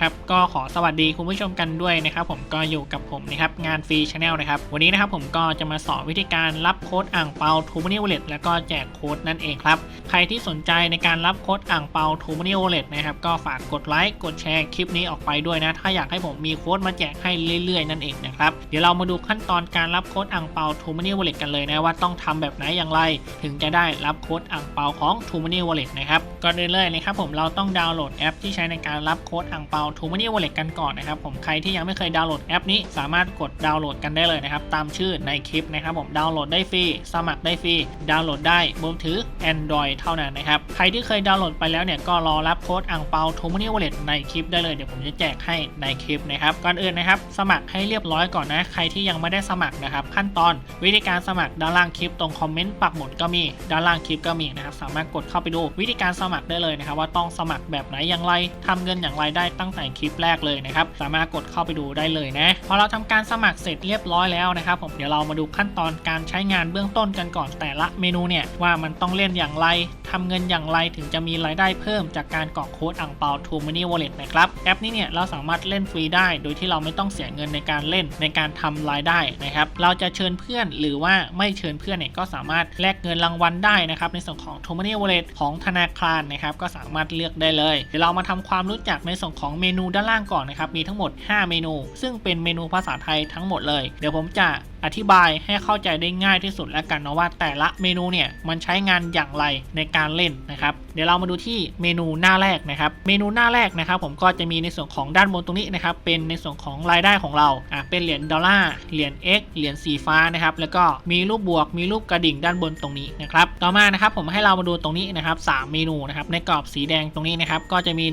ครับก็ขอสวัสดีคุณผู้ชมกันด้วยนะครับผมก็อยู่กับผมนะครับงานฟรีชาแนลนะครับวันนี้นะครับผมก็จะมาสอนวิธีการรับโค้ดอ่างเปาทูมานิวเลตแล้วก็แจกโค้ดนั่นเองครับใครที่สนใจในการรับโค้ดอ่างเปาทูมานิวเลตนะครับก็ฝากกดไลค์กดแชร์คลิปนี้ออกไปด้วยนะ ถ้าอยากให้ผมมีโค้ดมาแจกให้เรื่อยๆ นั่นเองนะครับเดี๋ยวเรามาดูขั้นตอนการรับโค้ดอ่างเปาทูมานิวเลตกันเลยนะว่าต้องทำแบบไหนอย่างไร ถึงจะได้รับโค้ดอ่างเปาของ t ูมา n ี Wallet นะครับก่อนอื่นเลยนะครับผมเราต้องดาวน์โหลดแอปที่ใช้ในการรับโค้ดอ่างเปา t ูมา n ี Wallet กันก่อนนะครับผมใครที่ยังไม่เคยดาวน์โหลดแอปนี้สามารถกดดาวน์โหลดกันได้เลยนะครับตามชื่อในคลิปนะครับผมดาวน์โหลดได้ฟรีสมัครได้ฟรีดาวน์โหลดได้บนถือ Android เท่านั้นนะครับใครที่เคยดาวน์โหลดไปแล้วเนี่ยก็รอรับโค้ดอ่างเปา t ูมา n ี Wallet ในคลิปได้เลยเดี๋ยวผมจะแจกให้ในคลิปนะครับก่อนอื่นนะครับสมัครให้เรียบร้อยก่อนนะใครที่ยังไม่ได้สมัครนะครับขั้นตอนวิธีการสมัครด้านล่างคลิปตรงคอมเมนต์ปักหมุดก็มีด้านล่างคลิปก็มีนะครับสามารถกดเข้าไปดูวิธีการสมัครได้เลยนะครับว่าต้องสมัครแบบไหนอย่างไรทำเงินอย่างไรได้ตั้งแต่คลิปแรกเลยนะครับ สามารถกดเข้าไปดูได้เลยนะ พอเราทำการสมัครเสร็จเรียบร้อยแล้วนะครับผมเดี๋ยวเรามาดูขั้นตอนการใช้งานเบื้องต้นกันก่อนแต่ละเมนูเนี่ยว่ามันต้องเล่นอย่างไรทำเงินอย่างไรถึงจะมีรายได้เพิ่มจากการกรอกโค้ดอ่างเปา t ูมา n ี Wallet นะครับแอปนี้เนี่ยเราสามารถเล่นฟรีได้ โดยที่เราไม่ต้องเสียเงินในการเล่นในการทำรายได้นะครับเราจะเชิญเพื่อนหรือว่าไม่เชิญเพื่อนเนี่ยก็สามารถแลกเงินรางวัลได้นะครับในส่วนของ t ูมา n ี Wallet ของธนาคารนะครับก็สามารถเลือกได้เลยเดี๋ยวเรามาทำความรู้จักในส่วนของเมมนูด้านล่างก่อนนะครับ มีทั้งหมด 5 เมนู ซึ่งเป็นเมนูภาษาไทยทั้งหมดเลย เดี๋ยวผมจะ อธิบายให้เข้าใจได้ง่ายที่สุดแล้วกันนะว่า แต่ละเมนูเนี่ยมันใช้งานอย่างไรในการเล่นนะครับ เดี๋ยวเรามาดูที่เมนูหน้าแรกนะครับ เมนูหน้าแรกนะครับผมก็จะมีในส่วนของด้านบนตรงนี้นะครับ เป็นในส่วนของรายได้ของเราอะเป็นเหรียญดอลลาร์เหรียญ X เหรียญสีฟ้านะครับ แล้วก็มีรูปบวกมีรูปกระดิ่งด้านบนตรงนี้นะครับ ต่อมานะครับผมให้เรามาดูตรงนี้นะครับ3เมนูนะครับในกรอบสีแดงตรงนี้นะครับก็จะมี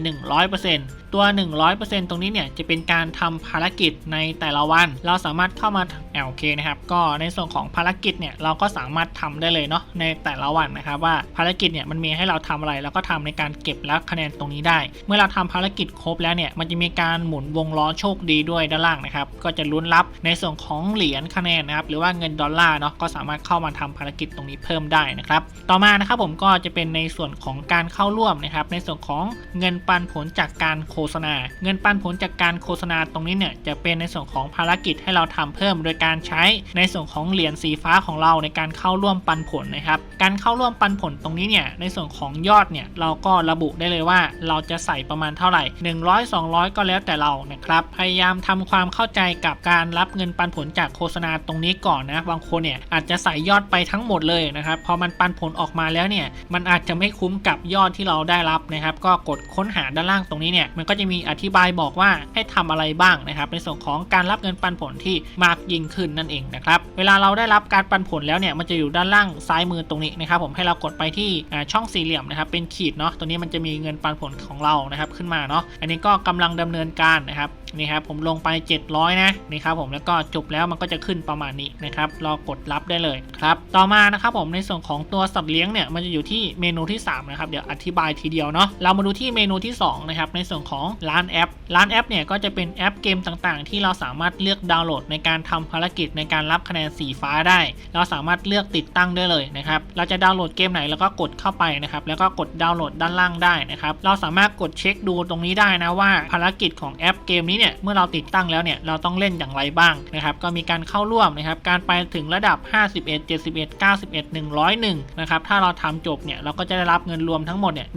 100%ตัว 100%ตรงนี้เนี่ยจะเป็นการทำภารกิจในแต่ละวัน เราสามารถเข้ามาแอลเคนะครับก็ในส่วนของภารกิจเนี่ยเราก็สามารถทำได้เลยเนาะในแต่ละวันนะครับว่าภารกิจเนี่ยมันมีให้เราทำอะไร แล้วก็ทำในการเก็บและคะแนนตรงนี้ได้ เมื่อเราทำภารกิจครบแล้วเนี่ยมันจะมีการหมุนวงล้อโชคดีด้วยด้านล่างนะครับก็จะลุ้นรับในส่วนของเหรียญคะแนนนะครับหรือว่าเงินดอลลาร์เนาะก็สามารถเข้ามาทำภารกิจตรงนี้เพิ่มได้นะครับต่อมานะครับผมก็จะเป็นในส่วนของการเข้าร่วมนะครับในส่วนของเงินปันผลจากการโฆษณา เงินปันผลจากการโฆษณาตรงนี้เนี่ยจะเป็นในส่วนของภารกิจให้เราทำเพิ่มโดยการใช้ในส่วนของเหรียญสีฟ้าของเราในการเข้าร่วมปันผลนะครับ การเข้าร่วมปันผลตรงนี้เนี่ยในส่วนของยอดเนี่ยเราก็ระบุได้เลยว่าเราจะใส่ประมาณเท่าไหร่ 100 200 ก็แล้วแต่เรานะครับพยายามทำความเข้าใจกับการรับเงินปันผลจากโฆษณาตรงนี้ก่อนนะบางคนเนี่ยอาจจะใส่ยอดไปทั้งหมดเลยนะครับพอมันปันผลออกมาแล้วเนี่ยมันอาจจะไม่คุ้มกับยอดที่เราได้รับนะครับก็กดค้นหาด้านล่างตรงนี้เนี่ยมันก็จะมีอธิบายบอกว่าให้ทำอะไรบ้างนะครับในส่วนของการรับเงินปันผลที่มากยิ่งขึ้นนั่นเองนะครับ เวลาเราได้รับการปันผลแล้วเนี่ยมันจะอยู่ด้านล่างซ้ายมือตรงนี้นะครับผมให้เรากดไปที่ช่องสี่เหลี่ยมนะครับเป็นขีดเนาะตัวนี้มันจะมีเงินปันผลของเรานะครับขึ้นมาเนาะอันนี้ก็กำลังดำเนินการนะครับ นี่ครับผมลงไป 700 นะนี่ครับผมแล้วก็จบแล้วมันก็จะขึ้นประมาณนี้นะครับรอกดรับได้เลยครับต่อมานะครับผมในส่วนของตัวสัตว์เลี้ยงเนี่ยมันจะอยู่ที่เมนูที่3นะครับเดี๋ยวอธิบายทีเดียวเนาะเรามาดูที่เมนูที่2นะครับในส่วนของร้านแอป ร้านแอปเนี่ยก็จะเป็นแอปเกมต่างๆ ที่เราสามารถเลือกดาวน์โหลด ในการทำภารกิจในการรับคะแนนสีฟ้าได้ เราสามารถเลือกติดตั้งได้เลยนะครับเราจะดาวน์โหลดเกมไหนแล้วก็กดเข้าไปนะครับแล้วก็กดดาวน์โหลดด้านล่างได้นะครับเราสามารถกดเช็คดูตรงนี้ได้นะว่าภารกิจของแอปเกมนี้เนี่ยเมื่อเราติดตั้งแล้วเนี่ยเราต้องเล่นอย่างไรบ้างนะครับก็มีการเข้าร่วมนะครับการไปถึงระดับ 51 71 91 101นะครับถ้าเราทำจบเนี่ยเราก็จะได้รับเงินรวมทั้งหมดเนี่ย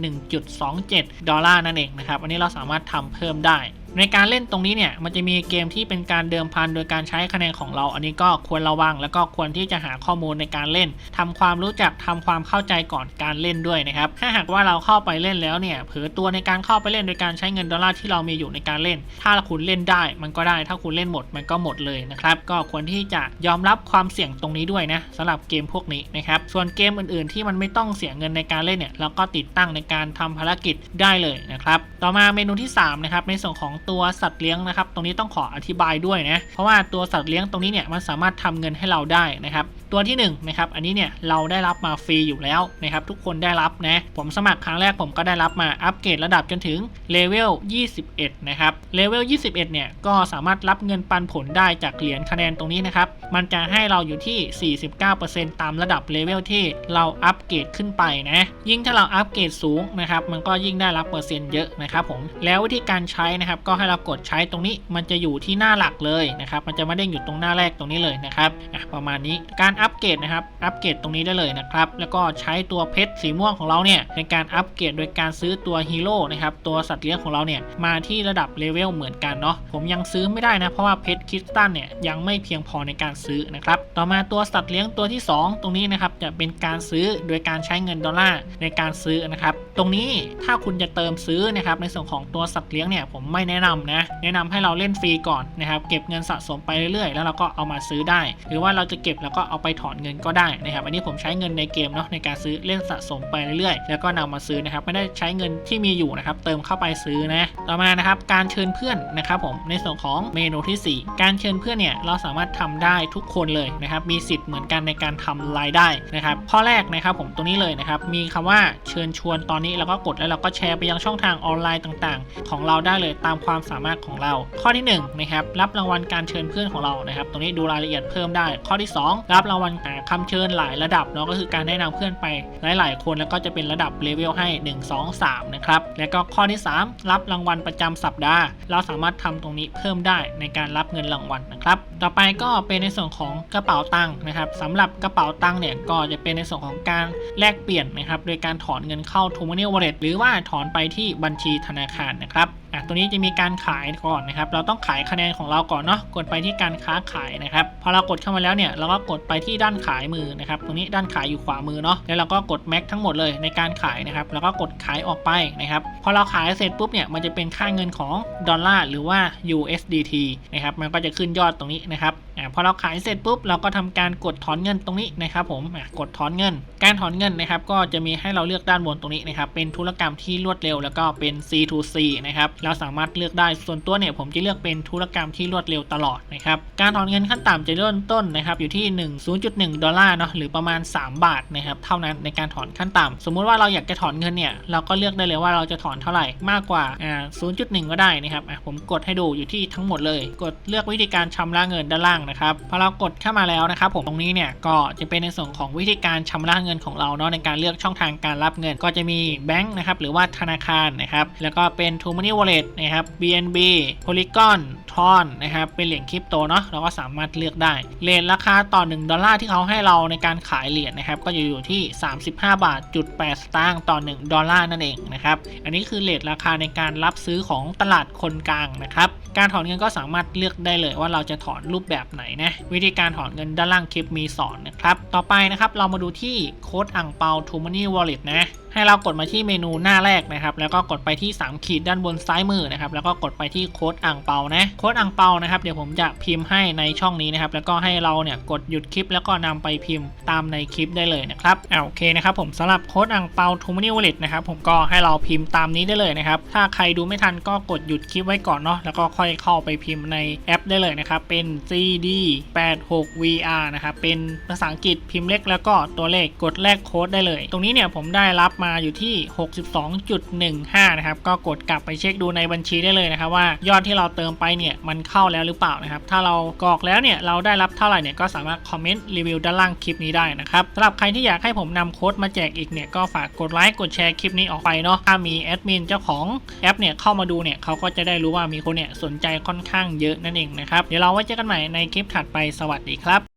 1.27 ดอลลาร์นั่นเองนะครับอันนี้เราสามารถทำเพิ่มได้ในการเล่นตรงนี้เนี่ยมันจะมีเกมที่เป็นการเดิมพันโดยการใช้คะแนนของเรา อันนี้ก็ควรระวัง แล้วก็ควรที่จะหาข้อมูลในการเล่นทำความรู้จักทำความเข้าใจก่อนการเล่นด้วยนะครับถ้าหากว่าเราเข้าไปเล่นแล้วเนี่ยเผลอตัวในการเข้าไปเล่นโดยการใช้เงินดอลลาร์ที่เรามีอยู่ในการเล่น ถ้าคุณเล่นได้ มันก็ได้ถ้าคุณเล่นหมดมันก็หมดเลยนะครับก็ควรที่จะยอมรับความเสี่ยงตรงนี้ด้วยนะสำหรับเกมพวกนี้นะครับส่วนเกมอื่นๆ ที่มันไม่ต้องเสียเงินในการเล่นเนี่ยเราก็ติดตั้งในการทำภารกิจได้เลยนะครับต่อมาเมนูที่สามนะครับในส่วนของตัวสัตว์เลี้ยงนะครับ ตรงนี้ต้องขออธิบายด้วยนะ เพราะว่าตัวสัตว์เลี้ยงตรงนี้เนี่ยมันสามารถทำเงินให้เราได้นะครับ ตัวที่1นงนะครับอันนี้เนี่ยเราได้รับมาฟรีอยู่แล้วนะครับทุกคนได้รับนะผมสมัครครั้งแรกผมก็ได้รับมาอัปเกรดระดับจนถึงเลเวล 21 นะครับเลเวล 21 เนี่ยก็สามารถรับเงินปันผลได้จากเหรียญคะแนนตรงนี้นะครับมันจะให้เราอยู่ที่ 49%ตามระดับเลเวลที่เราอัปเกรดขึ้นไปนะยิ่งถ้าเราอัปเกรดสูงนะครับมันก็ยิ่งได้รับเปอร์เซ็นต์เยอะนะครับผมแล้ววิธีการใช้นะครับก็ให้เรากดใช้ตรงนี้มันจะอยู่ที่หน้าหลักเลยนะครับมันจะไม่ได้อยู่ตรงหน้าแรกตรงนี้เลยนะครับประมาณนี้การอัปเกรดนะครับ อัปเกรดตรงนี้ได้เลยนะครับ แล้วก็ใช้ตัวเพชรสีม่วงของเราเนี่ยในการอัปเกรดโดยการซื้อตัวฮีโร่นะครับ ตัวสัตว์เลี้ยงของเราเนี่ยมาที่ระดับเลเวลเหมือนกันเนาะ ผมยังซื้อไม่ได้นะ เพราะว่าเพชรคริสตัลเนี่ยยังไม่เพียงพอในการซื้อนะครับ ต่อมาตัวสัตว์เลี้ยงตัวที่ 2 ตรงนี้นะครับจะเป็นการซื้อโดยการใช้เงินดอลลาร์ในการซื้อนะครับ ตรงนี้ถ้าคุณจะเติมซื้อนะครับในส่วนของตัวสัตว์เลี้ยงเนี่ยผมไม่แนะนำนะ แนะนำให้เราเล่นฟรีก่อนนะครับ เก็บเงินสะสมไปเรื่อยๆ แล้วเราก็เอามาซื้อได้ หรือว่าเราจะเก็บแล้วก็เอาไปถอนเงินก็ได้นะครับ อันนี้ผมใช้เงินในเกมเนาะในการซื้อเล่นสะสมไปเรื่อยๆ แล้วก็นำมาซื้อนะครับ ไม่ได้ใช้เงินที่มีอยู่นะครับ เติมเข้าไปซื้อนะ ต่อมานะครับการเชิญเพื่อนนะครับผม ในส่วนของเมนูที่ 4 การเชิญเพื่อนเนี่ยเราสามารถทำได้ทุกคนเลยนะครับ มีสิทธิ์เหมือนกันในการทำรายได้นะครับ ข้อแรกนะครับผมตรงนี้เลยนะครับ มีคำว่าเชิญชวนตอนนี้เราก็กดแล้วเราก็แชร์ไปยังช่องทางออนไลน์ต่างๆ ของเราได้เลยตามความสามารถของเรา ข้อที่1นะครับรับรางวัลการเชิญเพื่อนของเรานะครับ ตรงนี้ดูรายละเอียดเพิ่มได้ ข้อที่ 2 รับรางวัลอ่าคำเชิญหลายระดับเนาะก็คือการแนะนำเพื่อนไปหลาย ๆ คนแล้วก็จะเป็นระดับเลเวลให้ 1 2 3 นะครับ แล้วก็ข้อที่ 3 รับรางวัลประจำสัปดาห์ เราสามารถทำตรงนี้เพิ่มได้ในการรับเงินรางวัลนะครับ ต่อไปก็เป็นในส่วนของกระเป๋าตังค์นะครับสำหรับกระเป๋าตังค์เนี่ยก็จะเป็นในส่วนของการแลกเปลี่ยนนะครับโดยการถอนเงินเข้า t o m o n e y Wallet หรือว่าถอนไปที่บัญชีธนาคารนะครับอะตัวนี้จะมีการขายก่อนนะครับ เราต้องขายคะแนนของเราก่อนเนาะ กดไปที่การค้าขายนะครับ พอเรากดเข้ามาแล้วเนี่ย เราก็กดไปที่ด้านขายมือนะครับ ตรงนี้ด้านขายอยู่ขวามือเนาะ แล้วเราก็กดแม็กทั้งหมดเลยในการขายนะครับ แล้วก็กดขายออกไปนะครับ พอเราขายเสร็จปุ๊บเนี่ย มันจะเป็นค่าเงินของดอลลาร์หรือว่า USDT นะครับ มันก็จะขึ้นยอดตรงนี้นะครับ อ่าพอเราขายเสร็จปุ๊บเราก็ทำการกดถอนเงินตรงนี้นะครับผมอะกดถอนเงิน การถอนเงินนะครับก็จะมีให้เราเลือกด้านบนตรงนี้นะครับเป็นธุรกรรมที่รวดเร็วแล้วก็เป็น C2C นะครับเราสามารถเลือกได้ส่วนตัวเนี่ยผมจะเลือกเป็นธุรกรรมที่รวดเร็วตลอดนะครับการถอนเงินขั้นต่ำจะเริ่มต้นนะครับอยู่ที่1 0.1ดอลลาร์เนาะหรือประมาณ 3 บาทนะครับเท่านั้นในการถอนขั้นต่ำสมมุติว่าเราอยากจะถอนเงินเนี่ยเราก็เลือกได้เลยว่าเราจะถอนเท่าไหร่มากกว่าอ่า0.1 ก็ได้นะครับอะผมกดให้ดูอยู่ที่ทั้งหมดเลย กดเลือกวิธีการชำระเงินด้านล่างนะครับพอเรากดเข้ามาแล้วนะครับผมตรงนี้เนี่ยก็จะเป็นในส่วนของวิธีการชำระเงินของเราเนาะในการเลือกช่องทางการรับเงิน ก็จะมีแบงค์นะครับหรือว่าธนาคารนะครับแล้วก็เป็น t o m o n e y Wallet นะครับ BNB Polygon ทอนนะครับเป็นเหรียญคริปโตเนาะเราก็สามารถเลือกได้เลทราคาต่อ 1 ดอลลาร์ที่เขาให้เราในการขายเหรียญนะครับก็จะอยู่ที่ 35 บาทจุด8สตางค์ต่อ 1 ดอลลาร์นั่นเองนะครับอันนี้คือเลทราคาในการรับซื้อของตลาดคนกลางนะครับการถอนเงินก็สามารถเลือกได้เลยว่าเราจะถอนรูปแบบไหนนะวิธีการถอนเงินด้านล่างคลิปมีสอนนะครับ ต่อไปนะครับเรามาดูที่โค้ดอ่างเปา t o m o n e y Wallet นะ ให้เรากดมาที่เมนูหน้าแรกนะครับ แล้วก็กดไปที่ 3 ขีดด้านบนซ้ายมือนะครับ แล้วก็กดไปที่โค้ดอ่างเปานะ โค้ดอ่างเปานะครับ เดี๋ยวผมจะพิมพ์ให้ในช่องนี้นะครับ แล้วก็ให้เราเนี่ยกดหยุดคลิป แล้วก็นำไปพิมพ์ตามในคลิปได้เลยนะครับอ่าโอเคนะครับผมสำหรับโค้ดอ่างเปา t o m o n e y Wallet นะครับ ผมก็ให้เราพิมพ์ตามนี้ได้เลยนะครับ ถ้าใครดูไม่ทันก็กดหยุดคลิปไว้ก่อนเนาะ แล้วก็ค่อยเข้าไปพิมพ์ในแอปได้เลยนะครับ เป็น CD 86 VR นะครับ เป็นภาษาอังกฤษพิมพ์เล็กแล้วก็ตัวเลขกดแลกโค้ดได้เลย ตรงนี้เนี่ยผมได้รับมาอยู่ที่ 62.15 นะครับ ก็กดกลับไปเช็คดูในบัญชีได้เลยนะครับว่ายอดที่เราเติมไปเนี่ยมันเข้าแล้วหรือเปล่านะครับ ถ้าเรากรอกแล้วเนี่ยเราได้รับเท่าไหร่เนี่ยก็สามารถคอมเมนต์รีวิวด้านล่างคลิปนี้ได้นะครับสำหรับใครที่อยากให้ผมนำโค้ดมาแจกอีกเนี่ยก็ฝากกดไลค์กดแชร์คลิปนี้ออกไปเนาะถ้ามีแอดมินเจ้าของแอปเนี่ยเข้ามาดูเนี่ยเขาก็จะได้รู้ว่ามีคนเนี่ยสนใจค่อนข้างเยอะนั่นเองนะครับเดี๋ยวเราไว้เจอกันใหม่ในคลิปถัดไปสวัสดีครับ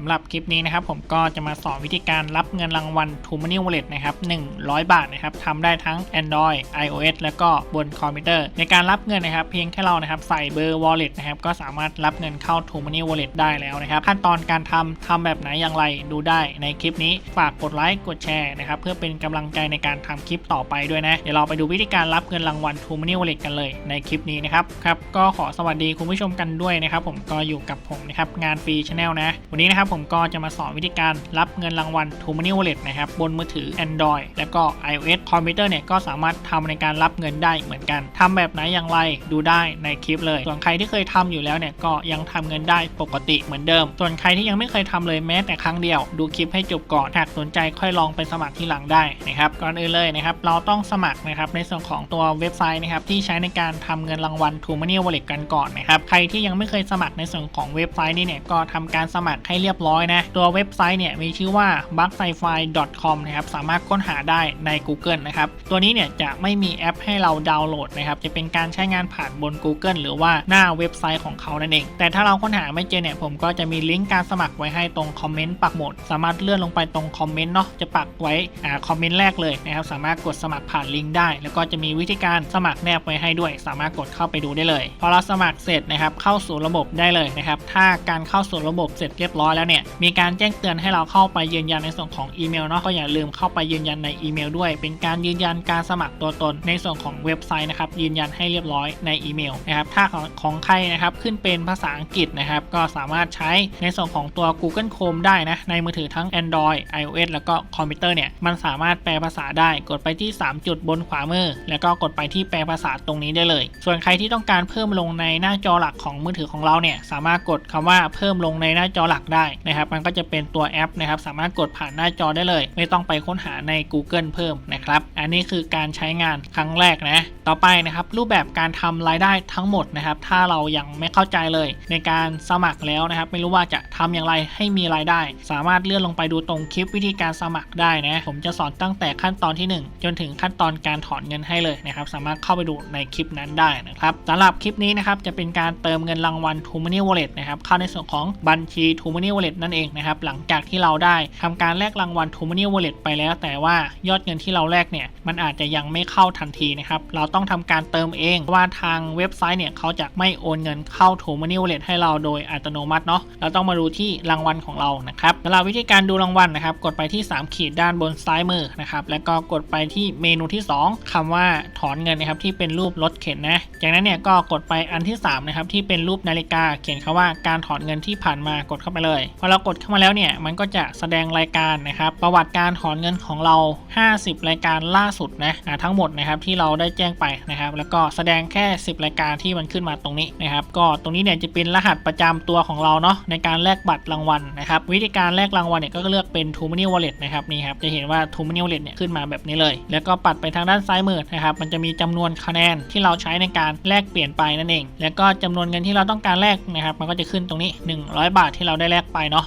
สำหรับคลิปนี้นะครับผมก็จะมาสอนวิธีการรับเงินรางวัล t o m o n e y Wallet นะครับ100 บาทนะครับทำได้ทั้ง Android iOS แล้วก็บนคอมพิวเตอร์ ในการรับเงินนะครับ เพียงแค่เรานะครับใส่เบอร์ Wallet นะครับก็สามารถรับเงินเข้า t o m o n e y Wallet ได้แล้วนะครับ ขั้นตอนการทำทำแบบไหนอย่างไรดูได้ในคลิปนี้ฝากกดไลค์กดแชร์นะครับเพื่อเป็นกำลังใจในการทำคลิปต่อไปด้วยนะเดี๋ยวเราไปดูวิธีการรับเงินรางวัล t o m o n e y Wallet กันเลยในคลิปนี้นะครับครับก็ขอสวัสดีคุณผู้ชมกันด้วยนะครับผมก็อยู่กับผมนะครับงานฟรีชาแนลนะวันนี้นะครับผมก็จะมาสอนวิธีการรับเงินรางวัล t o m o n e y Wallet นะครับบนมือถือ Android แล้วก็ iOS คอมพิวเตอร์เนี่ยก็สามารถทำในการรับเงินได้เหมือนกันทำแบบไหนอย่างไรดูได้ในคลิปเลย ส่วนใครที่เคยทำอยู่แล้วเนี่ยก็ยังทำเงินได้ปกติเหมือนเดิม ส่วนใครที่ยังไม่เคยทำเลยแม้แต่ครั้งเดียว ดูคลิปให้จบก่อนหากสนใจค่อยลองไปสมัครที่หลังได้นะครับก่อนอื่นเลยนะครับเราต้องสมัครนะครับในส่วนของตัวเว็บไซต์นะครับที่ใช้ในการทำเงินรางวัล t o m o n e y Wallet กันก่อนนะครับใครที่ยังไม่เคยสมัครในส่วนของเว็บไซต์นี้เนี่ยก็ทำการสมัครให้เรียบร้อยนะ ตัวเว็บไซต์เนี่ยมีชื่อว่า b u g s i f i com นะครับสามารถค้นหาได้ใน Google นะครับตัวนี้เนี่ยจะไม่มีแอปให้เราดาวน์โหลดนะครับจะเป็นการใช้งานผ่านบน Google หรือว่าหน้าเว็บไซต์ของเขานั่นเอง แต่ถ้าเราค้นหาไม่เจอเนี่ยผมก็จะมีลิงก์การสมัครไว้ให้ตรงคอมเมนต์ปักหมุดสามารถเลื่อนลงไปตรงคอมเมนต์เนาะจะปักไว้อ่าคอมเมนต์แรกเลยนะครับสามารถกดสมัครผ่านลิงก์ได้ แล้วก็จะมีวิธีการสมัครแนบไว้ให้ด้วย สามารถกดเข้าไปดูได้เลย พอเราสมัครเสร็จนะครับเข้าสู่ระบบได้เลยนะครับถ้าการเข้าสู่ระบบเสร็จเรียบร้อยแล้วเนี่ยมีการแจ้งเตือนให้เราเข้าไปยืนยันในส่วนของอีเมลเนาะก็อย่าลืมเข้าไปยืนยันในอีเมลด้วย เป็นการยืนยันการสมัครตัวตนในส่วนของเว็บไซต์นะครับยืนยันให้เรียบร้อยในอีเมลนะครับถ้าของของใครนะครับขึ้นเป็นภาษาอังกฤษนะครับก็สามารถใช้ในส่วนของตัว Google Chrome ได้นะในมือถือทั้ง Android iOS แล้วก็คอมพิวเตอร์เนี่ยมันสามารถแปลภาษาได้กดไปที่ 3 จุดบนขวามือ แล้วก็กดไปที่แปลภาษาตรงนี้ได้เลย ส่วนใครที่ต้องการเพิ่มลงในหน้าจอหลักของมือถือของเราเนี่ยสามารถกดคำว่าเพิ่มลงในหน้าจอหลักได้นะครับ มันก็จะเป็นตัวแอปนะครับ สามารถกดผ่านหน้าจอได้เลย ไม่ต้องไปค้นหาใน Google เพิ่มนะครับ อันนี้คือการใช้งานครั้งแรกนะ ต่อไปนะครับรูปแบบการทำรายได้ทั้งหมดนะครับ ถ้าเรายังไม่เข้าใจเลย ในการสมัครแล้วนะครับ ไม่รู้ว่าจะทำอย่างไรให้มีรายได้ สามารถเลื่อนลงไปดูตรงคลิปวิธีการสมัครได้นะ ผมจะสอนตั้งแต่ขั้นตอนที่ 1 จนถึงขั้นตอนการถอนเงินให้เลยนะครับ สามารถเข้าไปดูในคลิปนั้นได้นะครับสำหรับคลิปนี้นะครับจะเป็นการเติมเงินรางวัล t o m o n e y Wallet นะครับเข้าในส่วนของบัญชี t o m o n e y Wallet นั่นเองนะครับหลังจากที่เราได้ทำการแลกรางวัล t o m o n e y Wallet ไปแล้ว แต่ว่ายอดเงินที่เราแลกเนี่ยมันอาจจะยังไม่เข้าทันทีนะครับเราต้องทำการเติมเองเพราะว่าทางเว็บไซต์เนี่ยเขาจะไม่โอนเงินเข้า t o m o n e y Wallet ให้เราโดยอัตโนมัติเนาะเราต้องมาดูที่รางวัลของเรานะครับสำหรับวิธีการดูรางวัลนะครับกดไปที่ 3 ขีดด้านบนซ้ายมือนะครับแล้วก็กดไปที่เมนูที่ 2คำว่าถอนเงินนะครับที่เป็นรูปรถเข็นนะจากนั้นเนี่ยก็กดไปอันที่3นะครับที่เป็นรูปนาฬิกาเขียนคำว่าการถอนเงินที่ผ่านมากดเข้าไปเลยพอเรากดเข้ามาแล้วเนี่ยมันก็จะแสดงรายการนะครับ ประวัติการถอนเงินของเรา 50 รายการล่าสุดนะทั้งหมดนะครับที่เราได้แจ้งไปนะครับ แล้วก็แสดงแค่ 10 รายการที่มันขึ้นมาตรงนี้นะครับ ก็ตรงนี้เนี่ยจะเป็นรหัสประจำตัวของเราเนาะในการแลกบัตรรางวัลนะครับ วิธีการแลกรางวัลเนี่ยก็เลือกเป็น t o m o n e y Wallet นะครับนี่ครับจะเห็นว่า t o m o n e y Wallet เนี่ยขึ้นมาแบบนี้เลย แล้วก็ปัดไปทางด้านซ้ายมือนะครับมันจะมีจำนวนคะแนนที่เราใช้ในการแลกเปลี่ยนไปนั่นเอง แล้วก็จำนวนเงินที่เราต้องการแลกนะครับ มันก็จะขึ้นตรงนี้ 100 บาทที่เราได้แลกไปเนาะ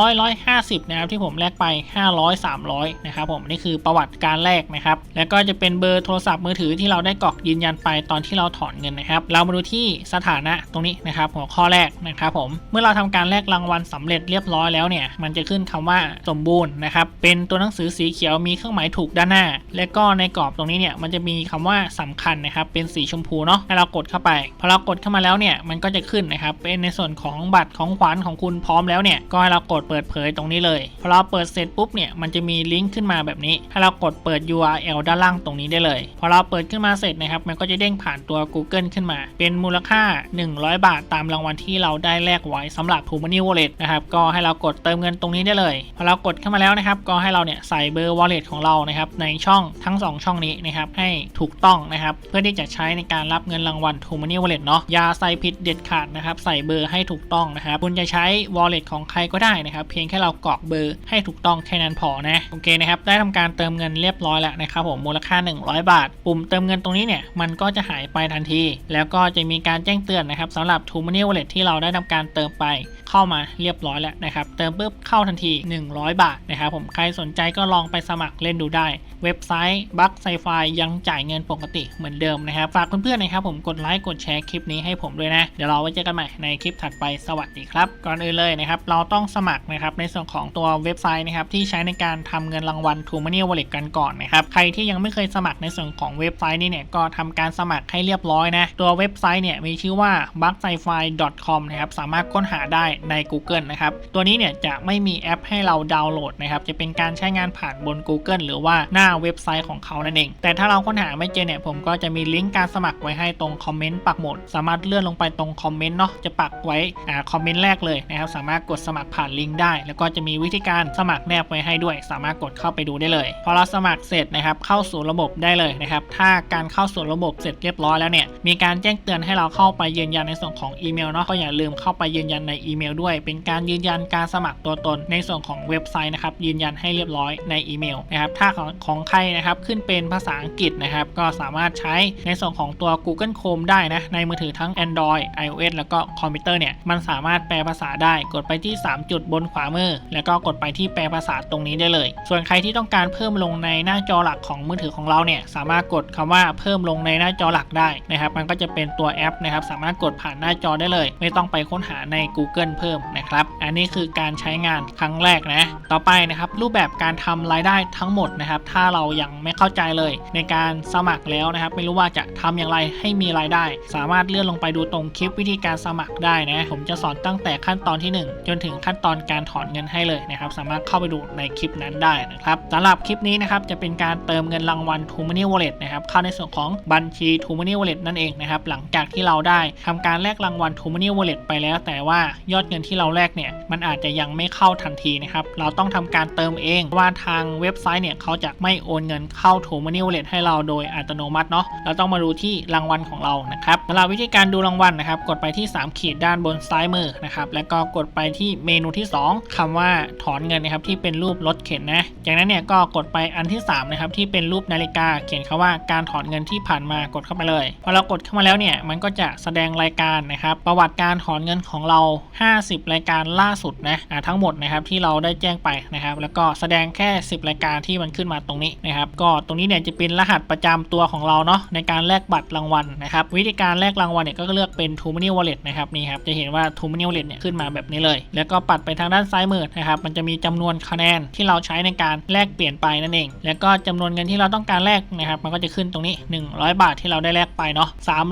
300 150นะครับที่ผมแลกไป 500 300นะครับผมนี่คือประวัติการแลกนะครับแล้วก็จะเป็นเบอร์โทรศัพท์มือถือที่เราได้กรอกยืนยันไปตอนที่เราถอนเงินนะครับ เรามาดูที่สถานะตรงนี้นะครับหัวข้อแรกนะครับผมเมื่อเราทำการแลกรางวัลสำเร็จเรียบร้อยแล้วเนี่ยมันจะขึ้นคำว่าสมบูรณ์นะครับเป็นตัวหนังสือสีเขียวมีเครื่องหมายถูกด้านหน้า และก็ในกรอบตรงนี้เนี่ยมันจะมีคำว่าสำคัญนะครับเป็นสีชมพูเนาะให้เรากดเข้าไปพอเรากดเข้ามาแล้วเนี่ยมันก็จะขึ้นนะครับเป็นในส่วนของบัตรของขวัญของคุณพร้อมแล้วเนี่ยก็ให้เรากดเปิดเผยตรงนี้เลยพอเราเปิดเสร็จปุ๊บเนี่ยมันจะมีลิงก์ขึ้นมาแบบนี้ ให้เรากดเปิด URL ด้านล่างตรงนี้ได้เลย พอเราเปิดขึ้นมาเสร็จนะครับมันก็จะเด้งผ่านตัว Google ขึ้นมา เป็นมูลค่า 100 บาทตามรางวัลที่เราได้แลกไว้สำหรับ t o m o n e y Wallet นะครับก็ให้เรากดเติมเงินตรงนี้ได้เลยพอเรากดเข้ามาแล้วนะครับก็ให้เราเนี่ยใส่เบอร์ Wallet ของเรานะครับในช่องทั้ง 2 ช่องนี้นะครับให้ถูกต้องนะครับเพื่อที่จะใช้ในการรับเงินรางวัล t o m o n e y Wallet เนาะอย่าใส่ผิดเด็ดขาดนะครับใส่เบอร์ให้ถูกต้องนะครับคุณจะใช้ Wallet ของใครก็ได้นะครับ เพียงแค่เรากรอกเบอร์ให้ถูกต้องแค่นั้นพอนะโอเคนะครับได้ทำการเติมเงินเรียบร้อยแล้วนะครับผมมูลค่า 100 บาท ปุ่มเติมเงินตรงนี้เนี่ยมันก็จะหายไปทันที แล้วก็จะมีการแจ้งเตือนนะครับสำหรับ t o m o n e y Wallet ที่เราได้ทำการเติมไปเข้ามาเรียบร้อยแล้วนะครับเติมปุ๊บเข้าทันที 100 บาทนะครับผมใครสนใจก็ลองไปสมัครเล่นดูได้ เว็บไซต์บัคไซไฟยังจ่ายเงินปกติเหมือนเดิมนะครับ ฝากเพื่อนๆนะครับผมกดไลค์กดแชร์คลิปนี้ให้ผมด้วยนะ เดี๋ยวเราไว้เจอกันใหม่ในคลิปถัดไปสวัสดีครับ ก่อนอื่นเลยนะครับ เราต้องสมัครนะครับในส่วนของตัวเว็บไซต์นะครับที่ใช้ในการทำเงินรางวัล t o m o n e y Wallet กันก่อนนะครับ ใครที่ยังไม่เคยสมัครในส่วนของเว็บไซต์นี้เนี่ยก็ทำการสมัครให้เรียบร้อยนะ ตัวเว็บไซต์เนี่ยมีชื่อว่า b u g s i f i com นะครับสามารถค้นหาได้ใน Google นะครับตัวนี้เนี่ยจะไม่มีแอปให้เราดาวน์โหลดนะครับจะเป็นการใช้งานผ่านบน Google หรือว่าหน้าเว็บไซต์ของเขานั่นเอง แต่ถ้าเราค้นหาไม่เจอเนี่ยผมก็จะมีลิงก์การสมัครไว้ให้ตรงคอมเมนต์ปักหมุดสามารถเลื่อนลงไปตรงคอมเมนต์เนาะจะปักไว้อ่าคอมเมนต์แรกเลยนะครับสามารถกดสมัครผ่านลิงก์ได้ แล้วก็จะมีวิธีการสมัครแนบไว้ให้ด้วย สามารถกดเข้าไปดูได้เลย พอเราสมัครเสร็จนะครับเข้าสู่ระบบได้เลยนะครับถ้าการเข้าสู่ระบบเสร็จเรียบร้อยแล้วเนี่ยมีการแจ้งเตือนให้เราเข้าไปยืนยันในส่วนของอีเมลเนาะก็อย่าลืมเข้าไปยืนยันในอีเมลด้วย เป็นการยืนยันการสมัครตัวตนในส่วนของเว็บไซต์นะครับยืนยันให้เรียบร้อยในอีเมลนะครับถ้าของของใครนะครับขึ้นเป็นภาษาอังกฤษนะครับก็สามารถใช้ในส่วนของตัว Google Chrome ได้นะในมือถือทั้ง Android iOS แล้วก็คอมพิวเตอร์เนี่ยมันสามารถแปลภาษาได้กดไปที่ 3 จุดบนขวามือ แล้วก็กดไปที่แปลภาษาตรงนี้ได้เลย ส่วนใครที่ต้องการเพิ่มลงในหน้าจอหลักของมือถือของเราเนี่ยสามารถกดคำว่าเพิ่มลงในหน้าจอหลักได้นะครับมันก็จะเป็นตัวแอปนะครับสามารถกดผ่านหน้าจอได้เลย ไม่ต้องไปค้นหาใน Google เพิ่มนะครับอันนี้คือการใช้งานครั้งแรกนะต่อไปนะครับรูปแบบการทำรายได้ทั้งหมดนะครับถ้าเรายังไม่เข้าใจเลย ในการสมัครแล้วนะครับ ไม่รู้ว่าจะทำอย่างไรให้มีรายได้ สามารถเลื่อนลงไปดูตรงคลิปวิธีการสมัครได้นะผมจะสอนตั้งแต่ขั้นตอนที่ 1 จนถึงขั้นตอนการถอนเงินให้เลยนะครับ สามารถเข้าไปดูในคลิปนั้นได้นะครับสำหรับคลิปนี้นะครับจะเป็นการเติมเงินรางวัล t o m o n e y Wallet นะครับเข้าในส่วนของบัญชี t o m o n e y Wallet นั่นเองนะครับหลังจากที่เราได้ทำการแลกรางวัล t o m o n e y Wallet ไปแล้ว แต่ว่ายอดเงินที่เราแลกเนี่ยมันอาจจะยังไม่เข้าทันทีนะครับเราต้องทำการเติมเองว่าทางเว็บไซต์เนี่ยเขาจะไม่โอนเงินเข้า t o m o n e y Wallet ให้เราโดยอัตโนมัติเนาะเราต้องมาดูที่รางวัลของเรานะครับสำหรับวิธีการดูรางวัลนะครับ กดไปที่ 3 ขีดด้านบนซ้ายมือนะครับแล้วก็กดไปที่เมนูที่ 2คำว่าถอนเงินนะครับที่เป็นรูปรถเข็นนะจากนั้นเนี่ยก็กดไปอันที่3นะครับที่เป็นรูปนาฬิกาเขียนคำว่าการถอนเงินที่ผ่านมากดเข้าไปเลยพอเรากดเข้ามาแล้วเนี่ยมันก็จะแสดงรายการนะครับประวัติการถอนเงินของเรา 50 รายการล่าสุดนะทั้งหมดนะครับที่เราได้แจ้งไปนะครับแล้วก็แสดงแค่ 10 รายการที่มันขึ้นมาตรงนี้นะครับก็ตรงนี้เนี่ยจะเป็นรหัสประจำตัวของเราเนาะในการแลกบัตรรางวัลนะครับวิธีการแลกรางวัลเนี่ยก็เลือกเป็น t o m o n y Wallet นะครับนี่ครับจะเห็นว่า t o m o n y Wallet เนี่ยขึ้นมาแบบนี้เลย แล้วก็ปัดไปทางด้านซ้ายมือนะครับมันจะมีจำนวนคะแนนที่เราใช้ในการแลกเปลี่ยนไปนั่นเอง แล้วก็จำนวนเงินที่เราต้องการแลกนะครับมันก็จะขึ้นตรงนี้ 100 บาทที่เราได้แลกไปเนาะ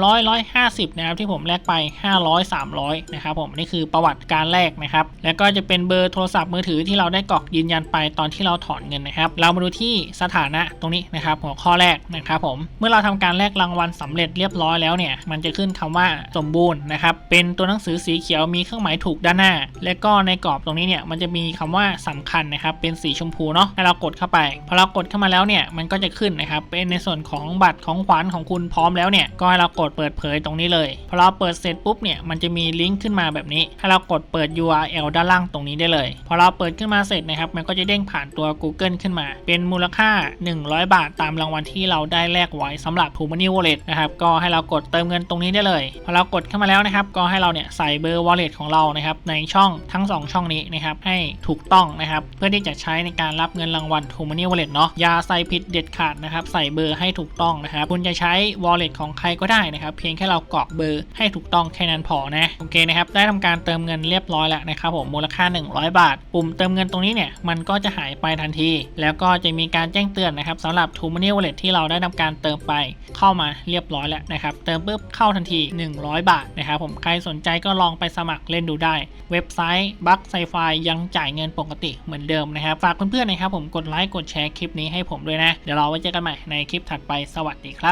300 150นะครับที่ผมแลกไป 500 300นะครับผมนี่คือประวัติการแลกนะครับแล้วก็จะเป็นเบอร์โทรศัพท์มือถือที่เราได้กรอกยืนยันไปตอนที่เราถอนเงินนะครับเรามาดูที่สถานะตรงนี้นะครับหัวข้อแรกนะครับผมเมื่อเราทำการแลกรางวัลสำเร็จเรียบร้อยแล้วเนี่ยมันจะขึ้นคำว่าสมบูรณ์นะครับเป็นตัวหนังสือสีเขียวมีเครื่องหมายถูกด้านหน้า และก็ในกรอบตรงนี้เนี่ยมันจะมีคำว่าสำคัญนะครับเป็นสีชมพูเนาะให้เรากดเข้าไปพอเรากดเข้ามาแล้วเนี่ยมันก็จะขึ้นนะครับเป็นในส่วนของบัตรของขวัญของคุณพร้อมแล้วเนี่ยก็ให้เรากดเปิดเผยตรงนี้เลยพอเราเปิดเสร็จปุ๊บเนี่ยมันจะมีลิงก์ขึ้นมาแบบนี้ให้เรากดเปิด URL ด้านล่างตรงนี้ได้เลย พอเราเปิดขึ้นมาเสร็จนะครับมันก็จะเด้งผ่านตัว Google ขึ้นมา เป็นมูลค่า100 บาทตามรางวัลที่เราได้แลกไว้สำหรับ t o m o n e y Wallet นะครับก็ให้เรากดเติมเงินตรงนี้ได้เลยพอเรากดเข้ามาแล้วนะครับก็ให้เราเนี่ยใส่เบอร์ Wallet ของเรานะครับในช่องทั้ง 2 ช่องนี้นะครับให้ถูกต้องนะครับเพื่อที่จะใช้ในการรับเงินรางวัล t o m o n e y Wallet เนาะอย่าใส่ผิดเด็ดขาดนะครับใส่เบอร์ให้ถูกต้องนะครับคุณจะใช้ Wallet ของใครก็ได้นะครับเพียงแค่เรากรอกเบอร์ให้ถูกต้องแค่นั้นพอนะโอเคนะครับได้ทำการเติมเงินเรียบร้อยแล้วนะครับผมมูลค่า 100 บาท ปุ่มเติมเงินตรงนี้เนี่ยมันก็จะหายไปทันที แล้วก็จะมีการแจ้ง้งเตือนนะครับสำหรับ t o m o n e y Wallet ที่เราได้ทำการเติมไปเข้ามาเรียบร้อยแล้วนะครับ เติมปุ๊บเข้าทันที 100 บาทนะครับผมใครสนใจก็ลองไปสมัครเล่นดูได้ เว็บไซต์บัคไซไฟยังจ่ายเงินปกติเหมือนเดิมนะครับ ฝากเพื่อนๆนะครับผมกดไลค์กดแชร์คลิปนี้ให้ผมด้วยนะ เดี๋ยวเราไว้เจอกันใหม่ในคลิปถัดไปสวัสดีครับ